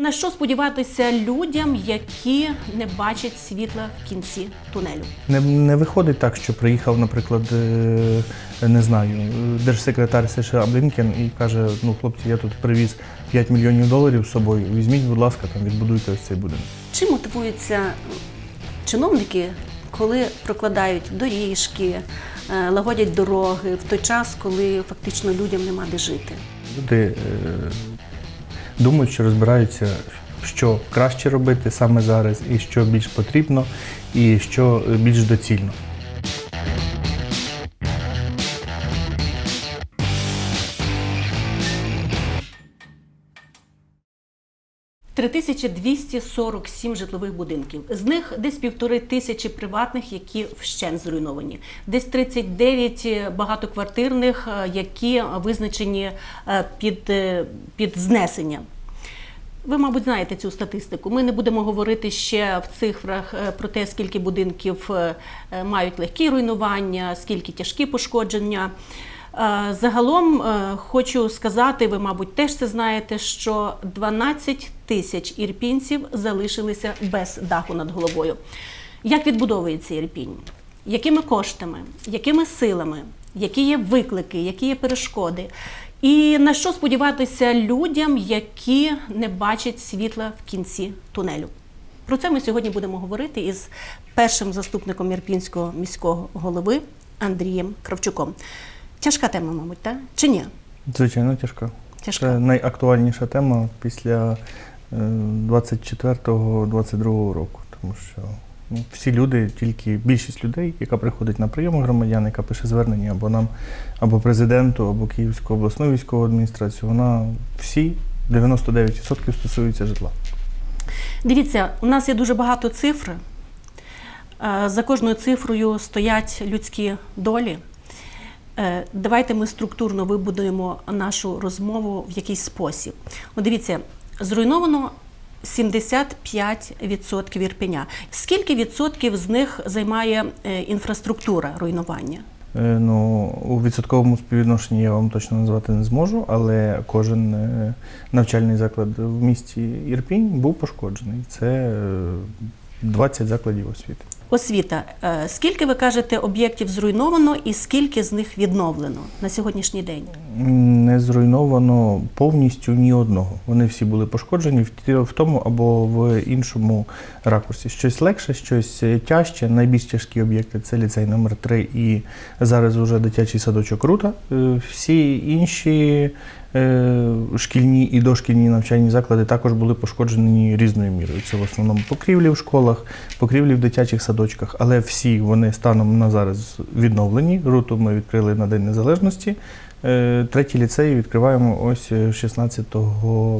На що сподіватися людям, які не бачать світла в кінці тунелю? Не, не виходить так, що приїхав, наприклад, е, не знаю, держсекретар США Блінкен і каже: ну, хлопці, я тут привіз 5 мільйонів доларів з собою. Візьміть, будь ласка, там відбудуйте ось цей будинок. Чим мотивуються чиновники, коли прокладають доріжки, е, лагодять дороги в той час, коли фактично людям нема де жити? Люди е, думають, що розбираються, що краще робити саме зараз, і що більш потрібно, і що більш доцільно. – 3247 житлових будинків. З них десь півтори тисячі приватних, які вщент зруйновані. Десь 39 багатоквартирних, е, які визначені е, під, е, під знесення. Ви, мабуть, знаєте цю статистику. Ми не будемо говорити ще в цифрах е, про те, скільки будинків е, е, мають легкі руйнування, скільки тяжкі пошкодження. Е, Загалом е, хочу сказати, ви, мабуть, теж це знаєте, що 12 тисяч ірпінців залишилися без даху над головою. Як відбудовується Ірпінь? Якими коштами, якими силами, які є виклики, які є перешкоди? І на що сподіватися людям, які не бачать світла в кінці тунелю? Про це ми сьогодні будемо говорити із першим заступником Ірпінського міського голови Андрієм Кравчуком. Тяжка тема, мабуть, так? Чи ні? Звичайно, тяжка. Тяжка. Це найактуальніша тема після е, 24-22 року, тому що ну, всі люди, тільки більшість людей, яка приходить на прийом громадян, яка пише звернення або нам, або президенту, або Київську обласну військову адміністрацію, вона всі 99% стосуються житла. Дивіться, у нас є дуже багато цифр. Е, За кожною цифрою стоять людські долі. Е, Давайте ми структурно вибудуємо нашу розмову в якийсь спосіб. От дивіться, зруйновано 75% Ірпеня. Скільки відсотків з них займає е, інфраструктура руйнування? Е, Ну, у відсотковому співвідношенні я вам точно назвати не зможу, але кожен навчальний заклад в місті Ірпінь був пошкоджений. Це е, 20 закладів освіти. Освіта. Е, Скільки ви кажете об'єктів зруйновано і скільки з них відновлено на сьогоднішній день? Не зруйновано повністю ні одного. Вони всі були пошкоджені в тому або в іншому ракурсі. Щось легше, щось тяжче. Найбільш тяжкі об'єкти це ліцей номер 3 і зараз уже дитячий садочок Рута. Е, Всі інші шкільні і дошкільні навчальні заклади також були пошкоджені різною мірою. Це в основному покрівлі в школах, покрівлі в дитячих садочках, але всі вони станом на зараз відновлені. Руту ми відкрили на День Незалежності. Е, Третій ліцей відкриваємо ось е, 16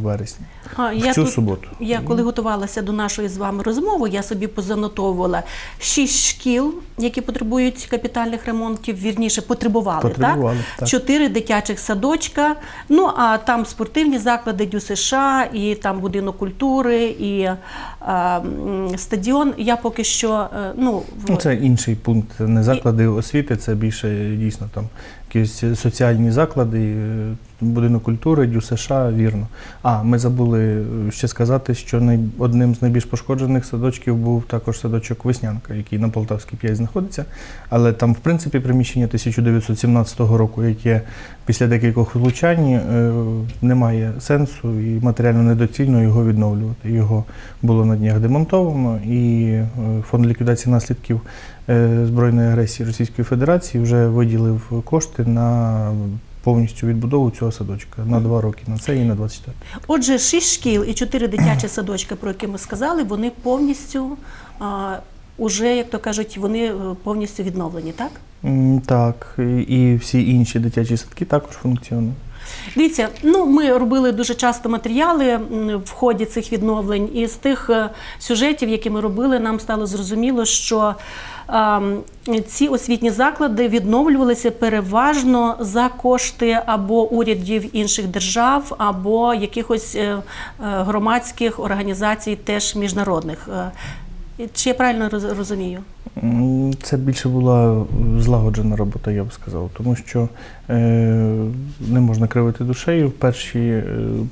вересня. А, В цю тут- суботу. Я коли готувалася до нашої з вами розмови, я собі позанотовувала шість шкіл, які потребують капітальних ремонтів, вірніше потребували, Потребували, так? так. чотири дитячих садочка. Ну а там спортивні заклади ДЮСШ, і там будинок культури, і е, стадіон. Я поки що е, ну, в- Ну, це інший пункт. Не заклади освіти, це більше дійсно там якісь соціальні заклади, е, будинок культури, Дю США, вірно. А ми забули е, ще сказати, що одним з найбільш пошкоджених садочків був також садочок Веснянка, який на Полтавській 5 знаходиться. Але там, в принципі, приміщення 1917 року, яке після декількох влучань е, немає сенсу і матеріально недоцільно його відновлювати. Його було на днях демонтовано, і е, фонд ліквідації наслідків збройної агресії Російської Федерації вже виділив кошти на повністю відбудову цього садочка на два роки на це і на 24. Отже, шість шкіл і чотири дитячі садочки, про які ми сказали, вони повністю. А, Уже, як то кажуть, вони е, повністю відновлені, так? Так, і- і всі інші дитячі садки також функціонують. Дивіться, ну ми робили дуже часто матеріали в ході цих відновлень, і з тих е, сюжетів, які ми робили, нам стало зрозуміло, що ці освітні заклади відновлювалися переважно за кошти або урядів інших держав, або якихось е, е, громадських організацій, теж міжнародних. Чи я правильно роз- розумію? Це більше була злагоджена робота, я б сказав, тому що не можна кривити душею. В перші е,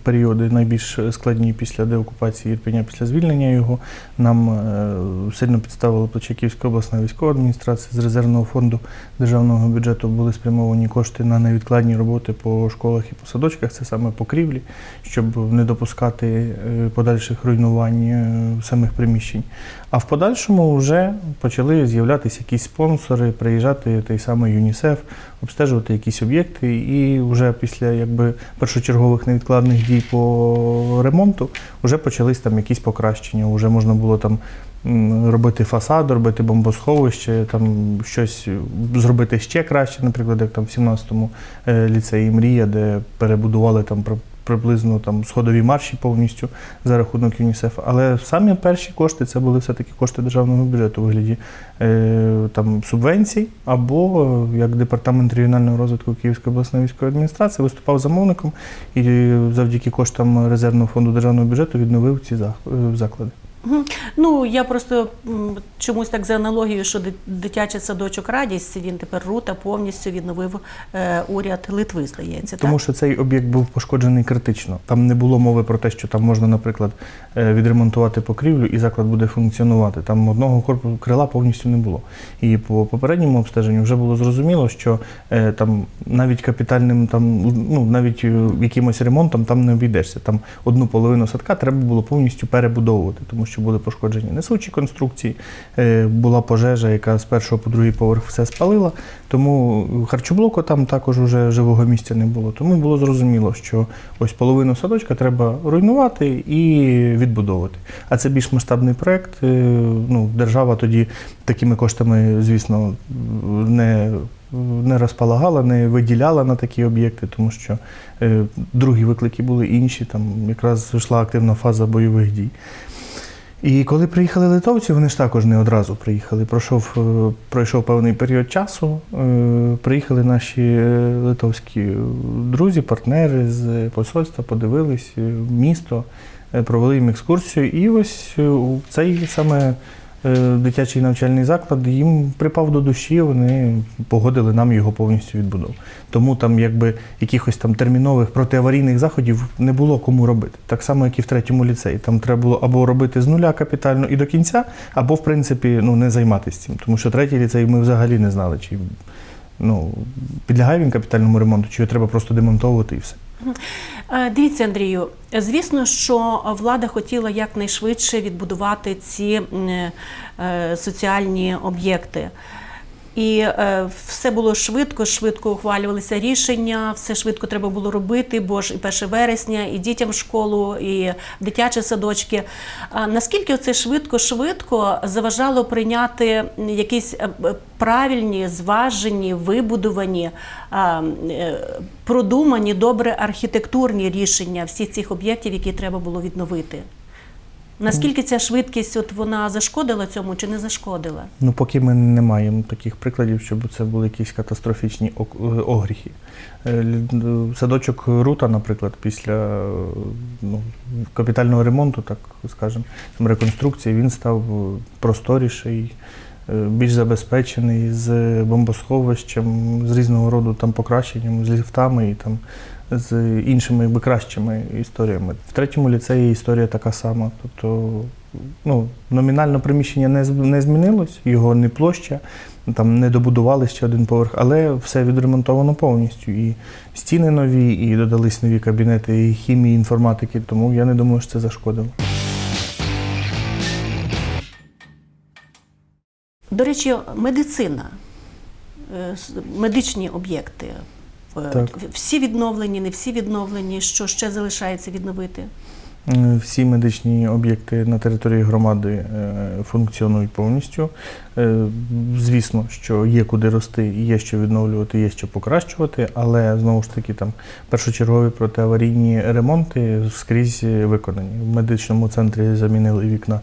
періоди найбільш складні після деокупації Ірпеня, після звільнення його, нам е, сильно підставила плече Київська обласна військова адміністрація з резервного фонду державного бюджету були спрямовані кошти на невідкладні роботи по школах і по садочках, це саме покрівлі, щоб не допускати е, подальших руйнувань е, самих приміщень. А в подальшому вже почали з'являтися якісь спонсори, приїжджати той самий ЮНІСЕФ, обстежувати якісь об'єкти. І вже після якби першочергових невідкладних дій по ремонту вже почались там якісь покращення. Вже можна було там робити фасад, робити бомбосховище, там щось зробити ще краще, наприклад, як там в 17-му е, ліцеї Мрія, де перебудували там приблизно там сходові марші повністю за рахунок ЮНІСЕФ. Але самі перші кошти це були все-таки кошти державного бюджету у вигляді е, там, субвенцій, або е, як департамент регіонального розвитку Київської обласної військової адміністрації виступав замовником і завдяки коштам резервного фонду державного бюджету відновив ці е, заклади. Ну я просто чомусь так за аналогією, що ди- дитячий садочок радість він тепер рута повністю відновив е, уряд Литви, здається. Тому так? що цей об'єкт був пошкоджений критично. Там не було мови про те, що там можна, наприклад, е, відремонтувати покрівлю і заклад буде функціонувати. Там одного корпусу крила повністю не було. І по попередньому обстеженню вже було зрозуміло, що е, там навіть капітальним, там ну навіть якимось ремонтом там не обійдешся. Там одну половину садка треба було повністю перебудовувати, тому що були пошкоджені несучі конструкції, е, була пожежа, яка з першого по другий поверх все спалила. Тому харчоблоку там також вже живого місця не було. Тому було зрозуміло, що ось половину садочка треба руйнувати і відбудовувати. А це більш масштабний проект. Е, Ну, держава тоді такими коштами, звісно, не, не розполагала, не виділяла на такі об'єкти, тому що е, другі виклики були інші. Там якраз йшла активна фаза бойових дій. І коли приїхали литовці, вони ж також не одразу приїхали. Пройшов, е, пройшов певний період часу. е, Приїхали наші е, литовські друзі, партнери з посольства, подивились місто, провели їм екскурсію. І ось у цей саме дитячий навчальний заклад їм припав до душі, вони погодили нам його повністю відбудову. Тому там якби якихось там термінових протиаварійних заходів не було кому робити. Так само, як і в третьому ліцеї. Там треба було або робити з нуля капітально і до кінця, або в принципі ну, не займатися цим. Тому що третій ліцей ми взагалі не знали, чи ну, підлягає він капітальному ремонту, чи його треба просто демонтовувати і все. Е, Дивіться, Андрію, звісно, що влада хотіла якнайшвидше відбудувати ці е, соціальні об'єкти. І е, все було швидко, швидко ухвалювалися рішення, все швидко треба було робити, бо ж і 1 вересня, і дітям в школу, і дитячі садочки. Наскільки це швидко-швидко заважало прийняти якісь е, правильні, зважені, вибудовані, е, продумані, добре архітектурні рішення всіх цих об'єктів, які треба було відновити? Наскільки ця швидкість от вона зашкодила цьому чи не зашкодила? Ну, поки ми не маємо таких прикладів, щоб це були якісь катастрофічні е, огріхи. Е, Садочок Рута, наприклад, після е, ну, капітального ремонту, так скажемо, реконструкції, він став е, просторіший, е, більш забезпечений з бомбосховищем, з різного роду там покращенням, з ліфтами і там. З іншими якби, кращими історіями. В третьому ліцеї історія така сама. Тобто ну, номінально приміщення не, не змінилось, його не площа, там не добудували ще один поверх, але все відремонтовано повністю. І стіни нові, і додались нові кабінети і хімії, інформатики, тому я не думаю, що це зашкодило. До речі, медицина, е, медичні об'єкти. Е, Так. Всі відновлені, не всі відновлені. Що ще залишається відновити? Е, Всі медичні об'єкти на території громади е, функціонують повністю. Звісно, що є куди рости, є що відновлювати, є що покращувати, але знову ж таки там першочергові протиаварійні ремонти скрізь виконані. В медичному центрі замінили вікна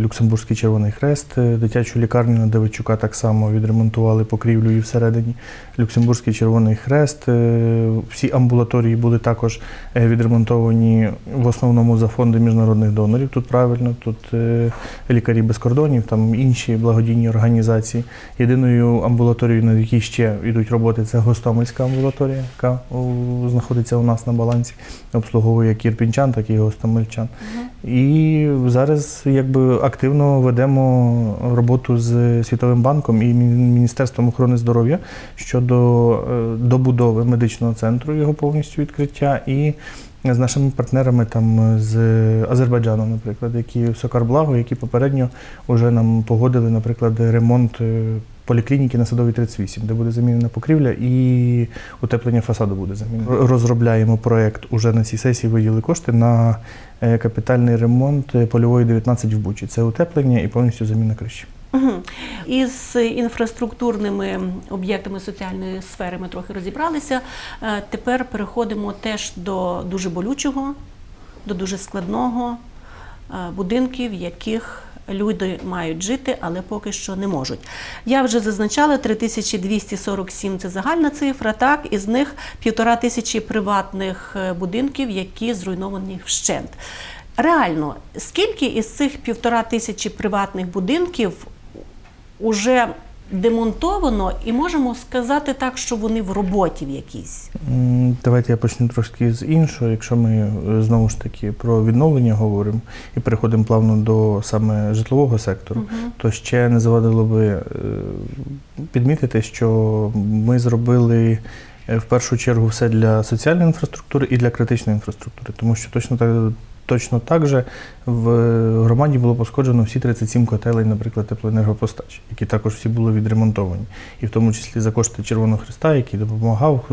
Люксембурзький Червоний Хрест, е, дитячу лікарню на Давидчука так само відремонтували покрівлю і всередині. Люксембурзький Червоний Хрест. е, Всі амбулаторії були також е, відремонтовані в основному за фонди міжнародних донорів. Тут правильно, тут е, лікарі без кордонів, там інші благодійні організації. Єдиною амбулаторією, на якій ще йдуть роботи, це Гостомельська амбулаторія, яка знаходиться у нас на балансі, обслуговує як ірпінчан, так і гостомельчан. І зараз якби активно ведемо роботу з Світовим банком і Міністерством охорони здоров'я щодо е, добудови медичного центру, його повністю відкриття, і з нашими партнерами там з Азербайджану, наприклад, які Сокарблаго, які попередньо вже нам погодили, наприклад, ремонт. Поліклініки на садовій 38, де буде замінена покрівля і утеплення фасаду буде замінено. Розробляємо проєкт уже на цій сесії виділи кошти на е, капітальний ремонт е, польової 19 в Бучі. Це утеплення і повністю заміна криші. Мгм. Із інфраструктурними об'єктами соціальної сфери ми трохи розібралися. Е, Тепер переходимо теж до дуже болючого, до дуже складного будинків, в яких люди мають жити, але поки що не можуть. Я вже зазначала 3247 – це загальна цифра. Так, із них півтора тисячі приватних е, будинків, які зруйновані вщент. Реально, скільки із цих півтора тисячі приватних будинків уже демонтовано, і можемо сказати так, що вони в роботі в якійсь. Давайте я почну трошки з іншого. Якщо ми е, знову ж таки про відновлення говоримо і переходимо плавно до саме житлового сектору, то ще не завадило би е, підмітити, що ми зробили е, в першу чергу все для соціальної інфраструктури і для критичної інфраструктури, тому що точно так. Точно так же в громаді було пошкоджено всі 37 котелей, наприклад, теплоенергопостач, які також всі були відремонтовані. І в тому числі за кошти Червоного Христа, який допомагав,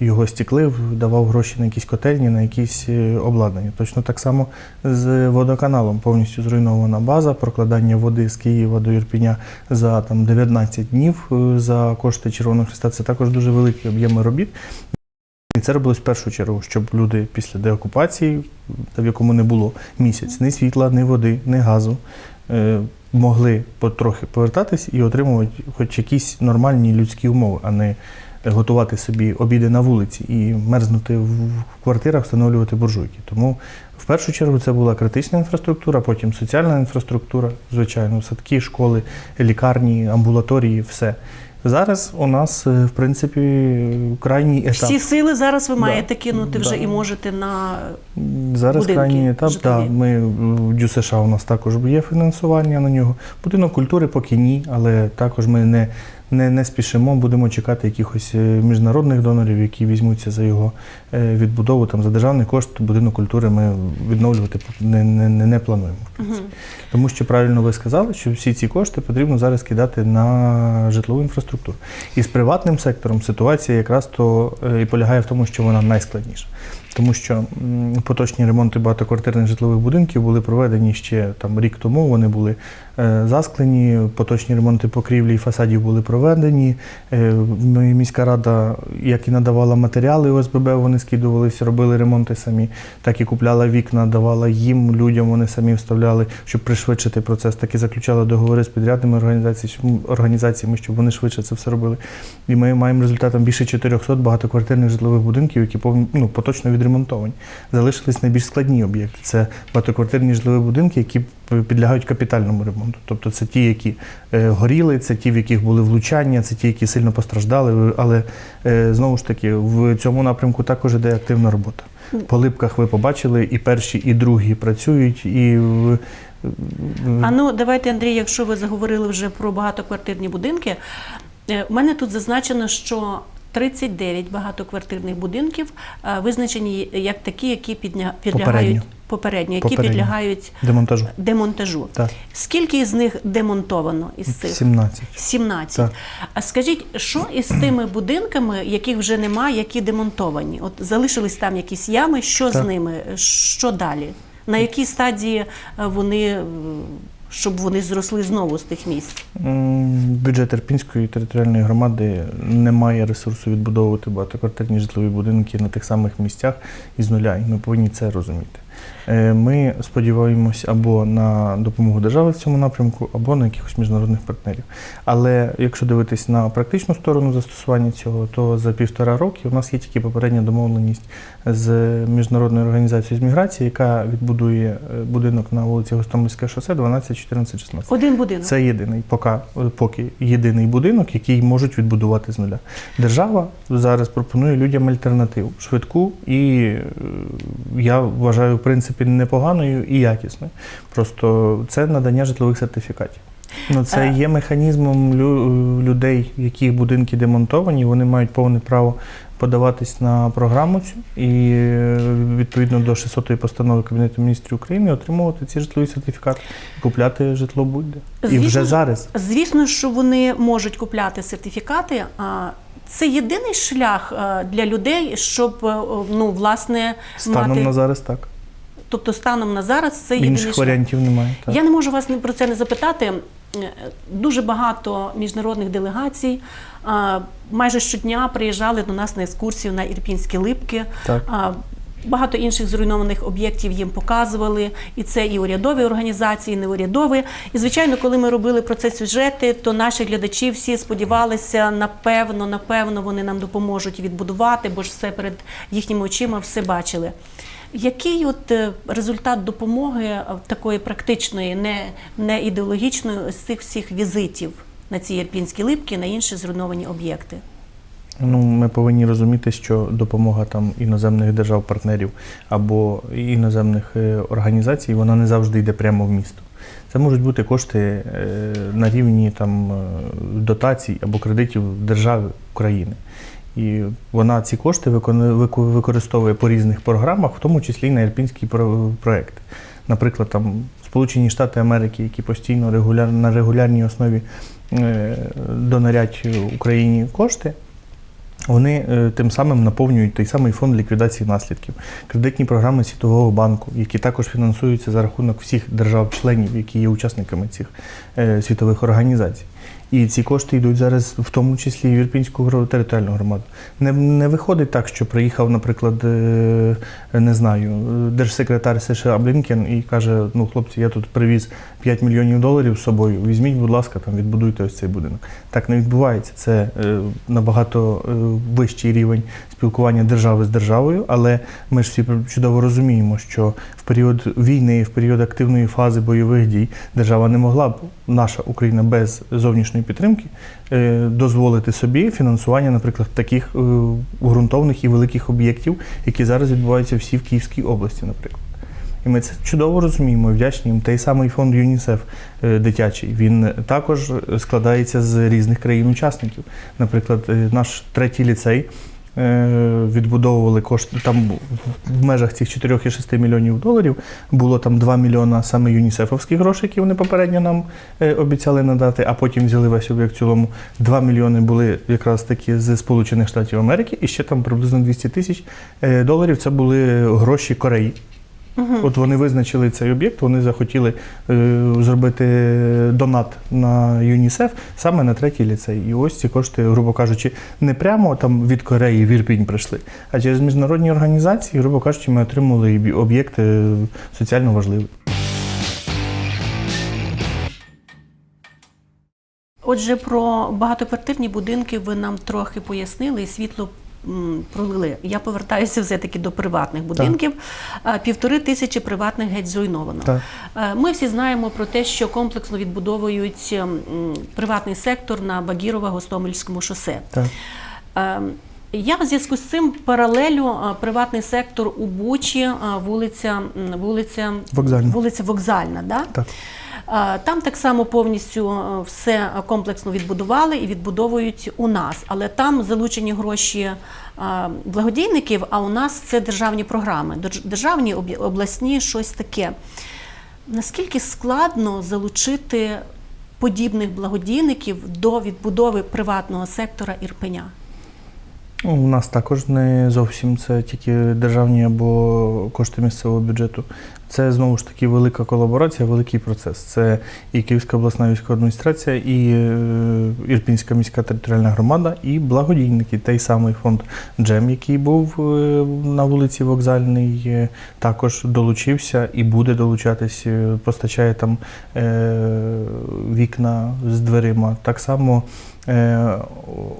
його стіклив, давав гроші на якісь котельні, на якісь е, обладнання. Точно так само з водоканалом повністю зруйнована база, прокладання води з Києва до Ірпіня за там 19 днів е, за кошти Червоного Христа. Це також дуже великі об'єми робіт. І це робилось в першу чергу, щоб люди після деокупації, в якому не було місяць, ні світла, ні води, ні газу, е, могли потрохи повертатись і отримувати хоч якісь нормальні людські умови, а не готувати собі обіди на вулиці і мерзнути в в квартирах, встановлювати буржуйки. Тому в першу чергу це була критична інфраструктура, потім соціальна інфраструктура, звичайно, садки, школи, лікарні, амбулаторії, все. Зараз у нас, е, в принципі, крайній етап. Всі сили зараз ви Да. маєте кинути вже Да. і можете на Зараз будинки крайній етап. Так, ми в ДЮСШ у нас також є фінансування на нього. Будинок культури поки ні, але також ми не, не, не спішимо, будемо чекати якихось е, міжнародних донорів, які візьмуться за його е, відбудову. Там за державний кошт будинок культури ми відновлювати не, не, не, не плануємо. Тому що правильно ви сказали, що всі ці кошти потрібно зараз кидати на житлову інфраструктуру. І з приватним сектором ситуація якраз то е, і полягає в тому, що вона найскладніша. Тому що поточні ремонти багатоквартирних житлових будинків були проведені ще там рік тому. Вони були засклені, поточні ремонти покрівлі і фасадів були проведені. Е, міська рада, як і надавала матеріали ОСББ, вони скидувалися, робили ремонти самі, так і купляла вікна, давала їм людям, вони самі вставляли, щоб пришвидшити процес. Так і заключала договори з підрядними організаціями, щоб вони швидше це все робили. І ми маємо результатом більше 400 багатоквартирних житлових будинків, які ну, поточно відремонтовані. Залишились найбільш складні об'єкти. Це багатоквартирні житлові будинки, які підлягають капітальному ремонту. Тобто це ті, які е, горіли, це ті, в яких були влучання, це ті, які сильно постраждали. Але е, знову ж таки, в цьому напрямку також іде активна робота. По липках ви побачили, і перші, і другі працюють, і А ну давайте, Андрій, якщо ви заговорили вже про багатоквартирні будинки, е, у мене тут зазначено, що 39 багатоквартирних будинків е, визначені як такі, які підлягають попередньо, які Попередньо. підлягають демонтажу. демонтажу. Так, Скільки з них демонтовано із цих? 17. 17. Так. А скажіть, що із тими будинками, яких вже немає, які демонтовані? От залишились там якісь ями, що Так. з ними? Що далі? На якій стадії е, вони, е, щоб вони зросли знову з тих місць? Бюджет Ірпінської територіальної громади не має ресурсу відбудовувати багатоквартирні житлові будинки на тих самих місцях із нуля, і ми повинні це розуміти. Е, Ми сподіваємось або на допомогу держави в цьому напрямку, або на якихось міжнародних партнерів. Але якщо дивитись на практичну сторону застосування цього, то за півтора роки у нас є тільки попередня домовленість з міжнародною організацією з міграції, яка відбудує е, будинок на вулиці Гостомельське шосе 12, 14, 16. Один будинок. Це єдиний, поки, поки єдиний будинок, який можуть відбудувати з нуля. Держава зараз пропонує людям альтернативу швидку і е, я вважаю, в принципі, непоганою і якісною. Просто це надання житлових сертифікатів. Ну, це Е. є механізмом лю- людей, яких будинки демонтовані, вони мають повне право подаватись на програму цю і е, відповідно до 600-ї постанови Кабінету міністрів України отримувати ці житлові сертифікати, купляти житло будь-де. І вже зараз. Звісно, що вони можуть купляти сертифікати. а Це єдиний шлях е, для людей, щоб ну власне Станом мати, на зараз так. Тобто станом на зараз це єдиний Інших варіантів немає. Так. Я не можу вас про це не запитати. Е, Дуже багато міжнародних делегацій майже щодня приїжджали до нас на екскурсію на Ірпінські липки. Так. Багато інших зруйнованих об'єктів їм показували, і це і урядові організації, і неурядові. І звичайно, коли ми робили про це сюжети, то наші глядачі всі сподівалися, напевно, напевно, вони нам допоможуть відбудувати, бо ж все перед їхніми очима все бачили. Який от е, результат допомоги е, такої практичної, не, не ідеологічної з цих всіх візитів на ці Ірпінські липки, на інші зруйновані об'єкти? Ну, ми повинні розуміти, що допомога там іноземних держав-партнерів або іноземних е, організацій, вона не завжди йде прямо в місто. Це можуть бути кошти на рівні там, дотацій або кредитів держави України. І вона ці кошти використовує по різних програмах, в тому числі й на ірпінські про- проекти. Наприклад, там Сполучені Штати Америки, які постійно регуляр, на регулярній основі е, донарять Україні кошти. Вони е, тим самим наповнюють той самий фонд ліквідації наслідків, кредитні програми Світового банку, які також фінансуються за рахунок всіх держав-членів, які є учасниками цих е, світових організацій. І ці кошти йдуть зараз в тому числі і в Ірпінську територіальну громаду. Не, не виходить так, що приїхав, наприклад, е, не знаю, держсекретар США Блінкен і каже: ну, хлопці, я тут привіз 5 мільйонів доларів з собою. Візьміть, будь ласка, там відбудуйте ось цей будинок. Так не відбувається. Це е, набагато е, вищий рівень спілкування держави з державою, але ми ж всі чудово розуміємо, що в період війни, в період активної фази бойових дій держава не могла б, наша Україна без зовнішньої підтримки, е, дозволити собі фінансування, наприклад, таких е, ґрунтовних і великих об'єктів, які зараз відбуваються всі в Київській області, наприклад. І ми це чудово розуміємо, вдячні їм. Той самий фонд ЮНІСЕФ е, дитячий, він також складається з різних країн-учасників. Наприклад, наш третій ліцей відбудовували кошти там в межах цих 4,6 мільйонів доларів. Було там 2 мільйона саме юнісефовських грошей, які вони попередньо нам е, обіцяли надати, а потім взяли весь об'єкт в цілому. 2 мільйони були якраз такі з Сполучених Штатів Америки, і ще там приблизно 200 тисяч е, доларів. Це були гроші Кореї. От вони визначили цей об'єкт, вони захотіли е, зробити донат на ЮНІСЕФ саме на третій ліцей. І ось ці кошти, грубо кажучи, не прямо там від Кореї в Ірпінь прийшли, а через міжнародні організації, грубо кажучи, ми отримали об'єкт е, соціально важливий. Отже, про багатоквартирні будинки ви нам трохи пояснили і світло пролили. Я повертаюся все-таки до приватних будинків. Півтори тисячі приватних геть зруйновано. Так. Ми всі знаємо про те, що комплексно відбудовують приватний сектор на Багірова-Гостомельському шосе. Так. Я в зв'язку з цим паралелю приватний сектор у Бучі, вулиця, вулиця, Вокзальна. вулиця Вокзальна. Да? Так. Там так само повністю е, все комплексно відбудували і відбудовують у нас. Але там залучені гроші е, благодійників, а у нас це державні програми, державні обласні, щось таке. Наскільки складно залучити подібних благодійників до відбудови приватного сектора Ірпеня? Ну, У нас також не зовсім це тільки державні або кошти місцевого бюджету. Це знову ж таки велика колаборація, великий процес. Це і Київська обласна військова адміністрація, і е, Ірпінська міська територіальна громада, і благодійники. Той самий фонд Джем, який був е, на вулиці Вокзальній, е, також долучився і буде долучатись, постачає там вікна з дверима. Так само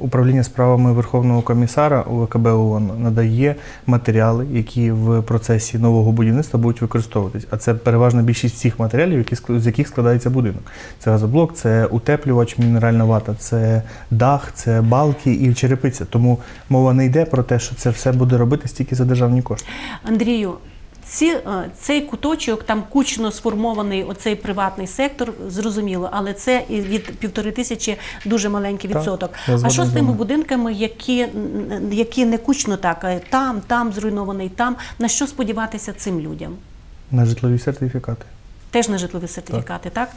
Управління справами Верховного комісара УВКБ ООН надає матеріали, які в процесі нового будівництва будуть використовуватись. А це переважна більшість всіх матеріалів, які з яких складається будинок. Це газоблок, це утеплювач, мінеральна вата, це дах, це балки і черепиця. Тому мова не йде про те, що це все буде робитись тільки за державні кошти. Андрію, ці, е, цей куточок, там кучно сформований оцей приватний сектор, зрозуміло, але це від півтори тисячі дуже маленький відсоток. Так, А що з тими будинками, які, які не кучно так, там, там зруйнований, там. На що сподіватися цим людям? На житлові сертифікати. Теж на житлові сертифікати, так?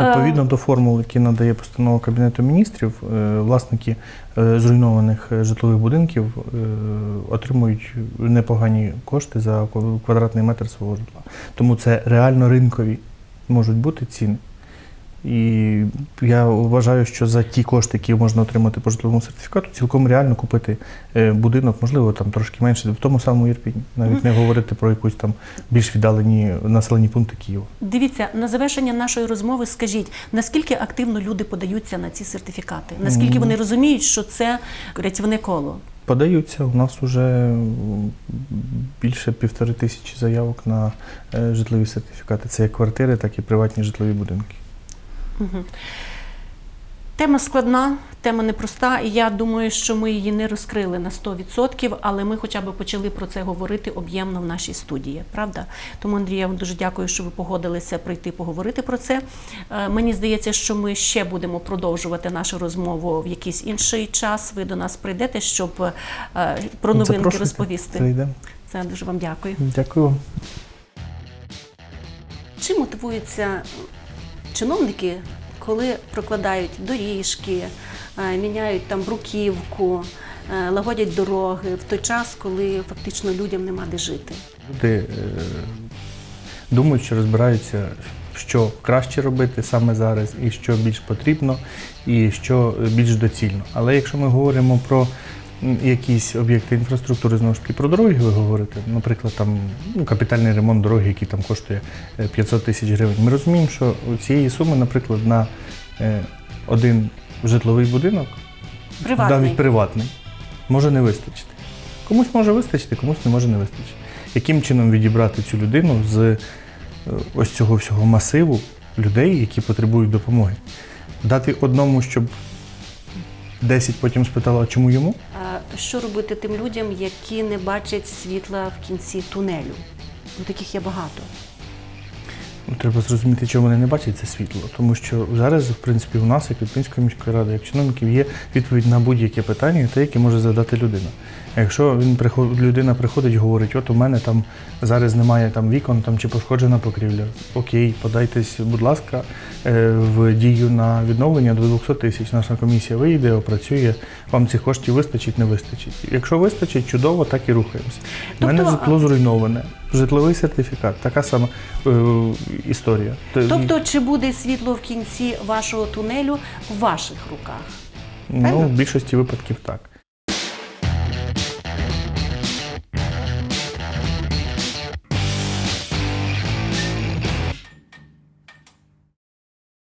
Відповідно до формул, які надає постанова Кабінету міністрів, е, власники е, зруйнованих е, житлових будинків е, отримують непогані кошти за квадратний метр свого житла. Тому це реально ринкові можуть бути ціни. І я вважаю, що за ті кошти, які можна отримати по житловому сертифікату, цілком реально купити е, будинок, можливо, там трошки менше, в тому самому Ірпіні. Навіть не говорити про якусь там більш віддалені населені пункти Києва. Дивіться, на завершення нашої розмови скажіть, наскільки активно люди подаються на ці сертифікати? Наскільки вони розуміють, що це рятівне коло? Подаються. У нас вже більше півтори тисячі заявок на е, житлові сертифікати. Це як квартири, так і приватні житлові будинки. Угу. Тема складна, тема непроста, і я думаю, що ми її не розкрили на 100%, але ми хоча б почали про це говорити об'ємно в нашій студії, правда? Тому, Андрій, я вам дуже дякую, що ви погодилися прийти поговорити про це. Е, Мені здається, що ми ще будемо продовжувати нашу розмову в якийсь інший час. Ви до нас прийдете, щоб е, про новинки Запрошуйте, розповісти. Прийдемо. Це дуже вам дякую. Дякую. Чим мотивуються чиновники, коли прокладають доріжки, е, міняють там бруківку, е, лагодять дороги в той час, коли фактично людям нема де жити? Люди е, думають, що розбираються, що краще робити саме зараз, і що більш потрібно, і що більш доцільно. Але якщо ми говоримо про якісь об'єкти інфраструктури, знову ж таки, про дороги ви говорите, наприклад, там ну, капітальний ремонт дороги, який там коштує е, 500 тисяч гривень. Ми розуміємо, що цієї суми, наприклад, на е, один житловий будинок Приватний. навіть приватний, може не вистачити. Комусь може вистачити, комусь не може не вистачити. Яким чином відібрати цю людину з е, ось цього всього масиву людей, які потребують допомоги? Дати одному, щоб 10 потім спитала, чому йому? Що робити тим людям, які не бачать світла в кінці тунелю? Ну, таких є багато. Ну, Треба зрозуміти, чому вони не бачать це світло. Тому що зараз, в принципі, у нас, як Ліпінської міської ради, як чиновників, є відповідь на будь-яке питання, те, яке може задати людина. А якщо він приход, людина приходить і говорить, от у мене там зараз немає там вікон там, чи пошкоджена покрівля, окей, подайтесь, будь ласка, е, в дію на відновлення до 200 тисяч. Наша комісія вийде, опрацює, вам цих коштів вистачить, не вистачить. Якщо вистачить, чудово, так і рухаємося. У мене Тобто, житло зруйноване. Житловий сертифікат, така сама е, історія. Тобто, чи буде світло в кінці вашого тунелю в ваших руках? ну, правильно? в більшості випадків так.